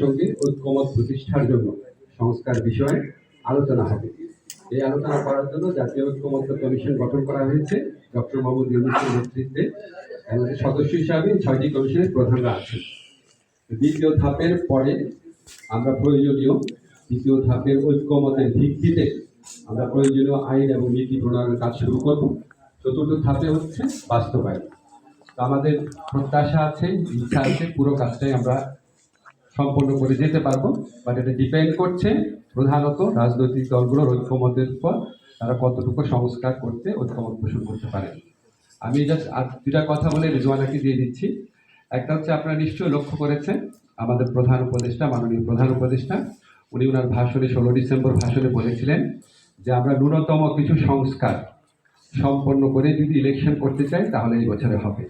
সঙ্গে ঐক্যমত প্রতিষ্ঠার জন্য সংস্কার বিষয়ে আলোচনা হবে। এই আলোচনা করার জন্য জাতীয় ঐক্যমত্য কমিশন গঠন করা হয়েছে। ডক্টর মোহাম্মদ ইউনুসের নেতৃত্বে এর সদস্য হিসাবে ছয়টি কমিশনের প্রধানরা আছেন। দ্বিতীয় ধাপের পরে আমরা প্রয়োজনীয় দ্বিতীয় ধাপের ঐক্যমতের ভিত্তিতে আমরা প্রয়োজনীয় আইন এবং নীতি প্রণয়নের কাজ শুরু করব। চতুর্থ ধাপে হচ্ছে বাস্তবায়ন। তো আমাদের প্রত্যাশা আছে, ইচ্ছা আছে, পুরো কাজটাই আমরা সম্পন্ন করে যেতে পারব বাট এটা ডিপেন্ড করছে প্রধানত রাজনৈতিক দলগুলোর ঐক্যমতের উপর, তারা কতটুকু সংস্কার করতে, ঐক্যমত পোষণ করতে পারে। আমি জাস্ট আর দুটা কথা বলে রিজওয়ানাকে দিয়ে দিচ্ছি। একটা হচ্ছে আপনারা নিশ্চয়ই লক্ষ্য করেছেন, আমাদের প্রধান উপদেষ্টা, মাননীয় প্রধান উপদেষ্টা, উনি ওনার ভাষণে ষোলো ডিসেম্বর ভাষণে বলেছিলেন যে আমরা ন্যূনতম কিছু সংস্কার সম্পন্ন করে যদি ইলেকশন করতে চাই, তাহলে এই বছরে হবে।